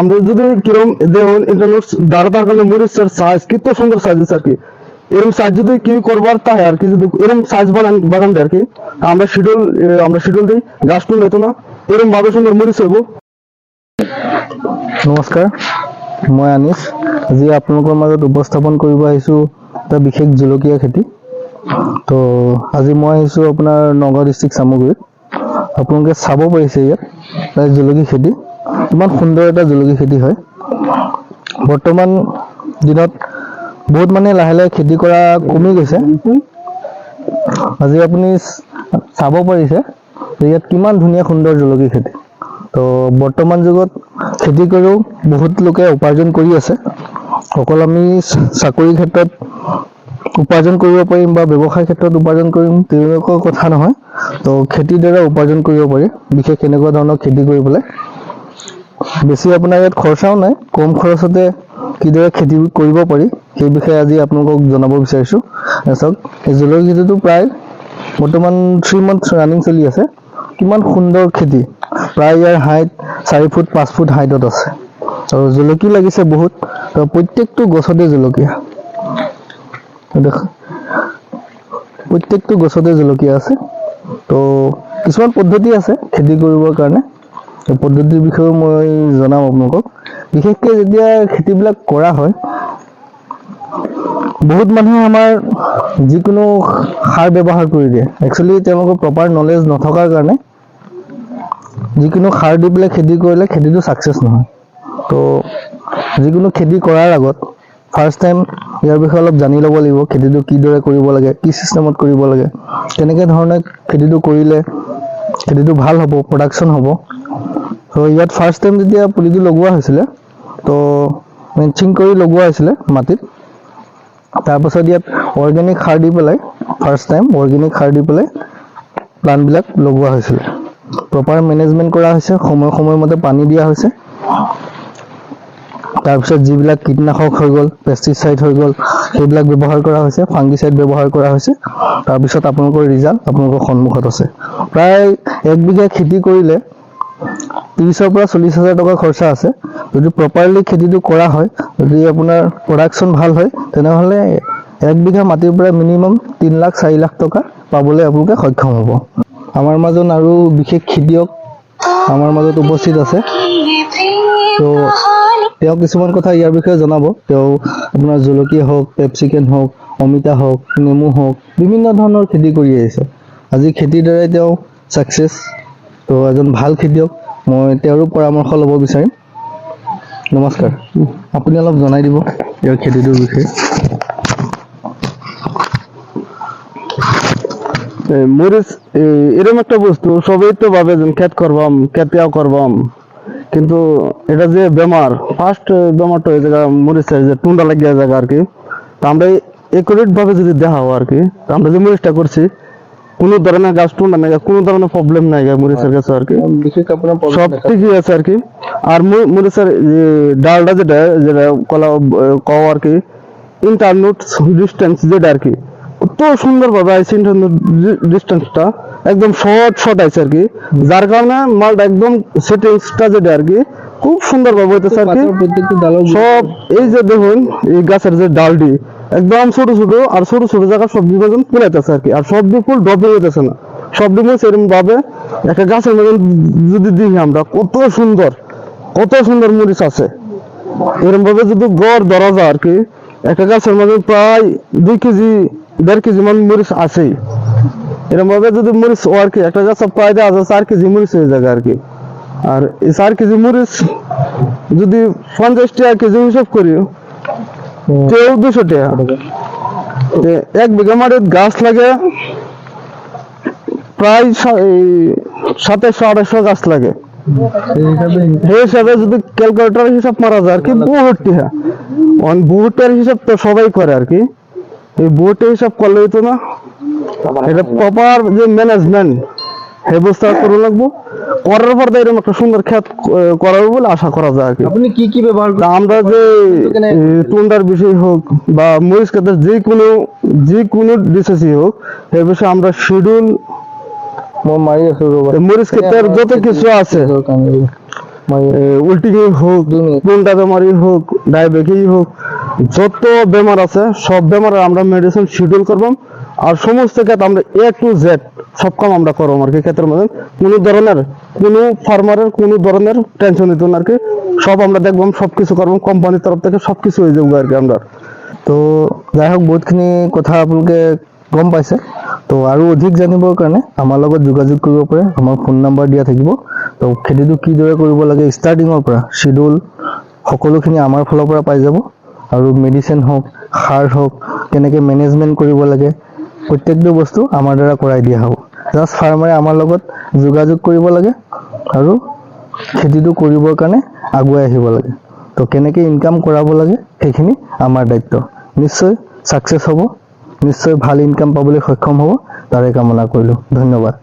আমরা যদি কিরম দেখুন ইন্টারনেট দাঁড়া থাকার কারণে মরিচের সাইজ কত সুন্দর সাইজ আছে আর কি। এরকম সাইজ যদি কি করবার তাই আর কি, যদি এরকম সাইজ বাগান বাগান দেয় আর কি, আমরা শিডিউল আমরা শিডিউল দিই, গাছ টুল হতো না এরকম ভাবে সুন্দর মরিচ হইব নমস্কাৰ মই আনিছ আজি আপোনালোকৰ মাজত উপস্থাপন কৰিব আহিছোঁ এটা বিশেষ জলকীয়া খেতি। তো আজি মই আহিছোঁ আপোনাৰ নগাঁও ডিষ্ট্ৰিক্ট চামগুৰিত। আপোনালোকে চাব পাৰিছে ইয়াত জলকীয়া খেতি। ইমান সুন্দৰ এটা জলকীয়া খেতি হয়। বৰ্তমান দিনত বহুত মানে লাহে লাহে খেতি কৰা কমি গৈছে। আজি আপুনি চাব পাৰিছে যে ইয়াত কিমান ধুনীয়া সুন্দৰ জলকীয়া খেতি। তো বৰ্তমান যুগত খেতি কৰিও বহুত লোকে উপাৰ্জন কৰি আছে। অকল আমি চ- চাকৰিৰ ক্ষেত্ৰত উপাৰ্জন কৰিব পাৰিম বা ব্যৱসায় ক্ষেত্ৰত উপাৰ্জন কৰিম তেনেকুৱা কথা নহয়। তো খেতিৰ দ্বাৰা উপাৰ্জন কৰিব পাৰি বিশেষ এনেকুৱা ধৰণৰ খেতি কৰি পেলাই বেছি আপোনাৰ ইয়াত খৰচাও নাই কম খৰচতে কিদৰে খেতি কৰিব পাৰি সেই বিষয়ে আজি আপোনালোকক জনাব বিচাৰিছোঁ। চাওক এই জলকীয়া খেতিটো প্ৰায় বৰ্তমান থ্ৰী মান্থ ৰানিং চলি আছে। কিমান সুন্দৰ খেতি প্ৰায় ইয়াৰ হাইট চাৰি ফুট পাঁচ ফুট হাইটত আছে। আৰু জলকীয়া লাগিছে বহুত তো প্ৰত্যেকটো গছতে জলকীয়া প্ৰত্যেকটো গছতে জলকীয়া আছে। তো কিছুমান পদ্ধতি আছে খেতি কৰিবৰ কাৰণে। এই পদ্ধতিৰ বিষয়েও মই জনাম আপোনালোকক। বিশেষকৈ যেতিয়া খেতিবিলাক কৰা হয়, বহুত মানুহে আমাৰ যিকোনো সাৰ ব্যৱহাৰ কৰি দিয়ে। একচুৱেলি তেওঁলোকৰ প্ৰপাৰ নলেজ নথকাৰ কাৰণে যিকোনো সাৰ দি পেলাই খেতি কৰিলে খেতিটো ছাকচেছ নহয়। তো, যিকোনো খেতি কৰাৰ আগত ফাৰ্ষ্ট টাইম ইয়াৰ বিষয়ে অলপ জানি ল'ব লাগিব, খেতিটো কিদৰে কৰিব লাগে, কি চিষ্টেমত কৰিব লাগে। কেনেকৈ ধৰণে খেতিটো কৰিলে খেতিটো ভালো হ'ব প্ৰডাকশ্যন হ'ব। তো ইয়াত ফাৰ্ষ্ট টাইম যেতিয়া পুলিটো লগোৱা হৈছিলে, তো মেচিং কৰি লগোৱা হৈছিলে মাটিত, তাৰপাছত ইয়াত অৰ্গেনিক সাৰ দি পেলাই ফাৰ্ষ্ট টাইম অৰ্গেনিক সাৰ দি পেলাই প্লাণ্টবিলাক লগোৱা হৈছিলে। প্ৰপাৰ মেনেজমেণ্ট কৰা হৈছে, সময় সময়মতে পানী দিয়া হৈছে। তাৰপিছত যিবিলাক কীটনাশক হৈ গ'ল পেষ্টিচাইড হৈ গ'ল, সেইবিলাক ব্যৱহাৰ কৰা হৈছে ফাংগিচাইড ব্যৱহাৰ কৰা হৈছে। তাৰপিছত আপোনালোকৰ ৰিজাল্ট আপোনালোকৰ সন্মুখত আছে। প্ৰায় এক বিঘা খেতি কৰিলে ত্ৰিছৰ পৰা চল্লিছ হাজাৰ টকা খৰচা আছে। যদি প্ৰপাৰলি খেতিটো কৰা হয় যদি আপোনাৰ প্ৰডাকশ্যন ভাল হয় তেনেহ'লে এক বিঘা মাটিৰ পৰা মিনিমাম তিনি লাখ চাৰি লাখ টকা পাবলৈ আপোনালোকে সক্ষম হ'ব। আমাৰ মাজত আৰু বিশেষ খেতিয়ক আমাৰ মাজত উপস্থিত আছে। তো তেওঁ কিছুমান কথা ইয়াৰ বিষয়ে জনাব। তেওঁ আপোনাৰ জলকীয়া হওক পেপচিকেন হওক অমিতা হওক নেমু হওক বিভিন্ন ধৰণৰ খেতি কৰি আহিছে। আজি খেতিৰ দ্বাৰাই তেওঁ ছাকচেছ তো এজন ভালো খেতিয়ক, মই তেওঁৰো পৰামৰ্শ ল'ব বিচাৰিম। নমস্কাৰ। আপুনি অলপ জনাই দিব ইয়াৰ খেতিটোৰ বিষয়ে। মরিচ এরকম একটা বস্তু সবাই তো ভাবে খেত করবাম খেতেও করবাম কিন্তু এটা যে বেমার ফার্স্ট বেমারটা হয়ে জায়গা মরিচের যে টুন্ডা লাগিয়ে জায়গা আর কি। তা আমরা একুরেট ভাবে যদি দেখাও আর কি আমরা যে মরিচটা করছি কোনো ধরনের গাছ টুন্ডা নাই কোনো ধরনের প্রবলেম নাই মরিচের কাছে আর কি। সব ঠিকই আছে আর কি। আর মরিচের ডালটা যেটা যেটা কলা কও আর কি ইন্টারনেট ডিস্টেন্স যেটা আর কি কত সুন্দর ভাবে আছে ইন্টারনেট ডিস্টেন্সটা একদম শর্ট শর্ট আছে আর কি। যার কারণে মালটা একদম সেটিংসটা যেটা আর কি খুব সুন্দর ভাবে হইতেছে আর কি। সব এই যে দেখুন এই গাছের যে ডালটি একদম ছোট ছোট, আর ছোট ছোট জায়গা সবজি বাগান পুরাইতেছে আর কি। আর সবজি ফুল ডবে হইতেছে না। সবজি মরিচ এরকম ভাবে একটা গাছের মতন যদি দেখি আমরা, কত সুন্দর কত সুন্দর মরিচ আছে। এরকম ভাবে যদি গড় ধরা যায় আর কি, একটা গাছের মধ্যে প্রায় দুই কেজি, দেড় কেজি মান মরিচ আছেই। এরকম ভাবে যদি মরিচ ও আর কি, একটা গাছ প্রায় দেওয়া যায় চার কেজি মরিচ হয়ে যাবে আর কি। আর এই চার কেজি মরিচ যদি পঞ্চাশ টাকা কেজি হিসাব করি তেও দুশো টাকা। এক বিঘা মাটির গাছ লাগে প্রায় সাতাশশো আঠাশশো গাছ লাগে। সেই হিসাবে যদি ক্যালকুলেটর হিসাব মারা যায় আর কি বহুত টাকা অন বহুটার হিসাব তো সবাই করে আর কি। এই বহুটের হিসাব করলে হইতো না। এটা প্রপার যে ম্যানেজমেন্ট ব্যবস্থা করে লাগবো? করার পর তো এরকম একটা সুন্দর বলে আশা করা যায় আর কি। আপুনি কি কি ব্যৱহাৰ আমরা যে টুন্ডার বিষয় হোক বা মরিচ ক্ষেত্রে যে কোনো যে কোনো ডিসেসই হোক এই বিষয়ে আমরা শিডিউল মরিচ যত কিছু আছে মই উল্টিঙি হোক কোনটা বেমারি হোক ডায়াবেটিস হোক যত বেমার আছে সব বেমারের আমরা মেডিসিন শিডিউল করবাম আর সমস্ত ক্ষেত্রে আমরা এ টু জেড সব কাম আমরা করব আর কি ক্ষেত্রের মধ্যে। কোনো ধরনের, কোনো ফার্মারের কোনো ধরনের টেনশন দিত না আর কি। সব আমরা দেখবাম সব কিছু করবাম কোম্পানির তরফ থেকে সব কিছু হয়ে যাব আর কি আমরা। তো যাই হওক বহুতখিনি কথা আপোনালোকে গম পাইছে। তো আৰু অধিক জানিবৰ কাৰণে আমাৰ লগত যোগাযোগ কৰিব পাৰে, আমাৰ ফোন নাম্বাৰ দিয়া থাকিব। তো খেতিটো কিদৰে কৰিব লাগে ষ্টাৰ্টিঙৰ পৰা চিডিউল সকলোখিনি আমাৰ ফালৰ পৰা পাই যাব। আৰু মেডিচিন হওক, সাৰ হওক, কেনেকৈ মেনেজমেণ্ট কৰিব লাগে প্ৰত্যেকটো বস্তু আমাৰ দ্বাৰা কৰাই দিয়া হ'ব। জাষ্ট ফাৰ্মাৰে আমাৰ লগত যোগাযোগ কৰিব লাগে আৰু খেতিটো কৰিবৰ কাৰণে আগুৱাই আহিব লাগে। তো কেনেকৈ ইনকাম কৰাব লাগে, সেইখিনি আমাৰ দায়িত্ব। নিশ্চয় ছাকচেছ হ'ব, নিশ্চয় ভালো ইনকাম পাবলৈ সক্ষম হ'ব, তাৰে কামনা কৰিলোঁ। ধন্যবাদ।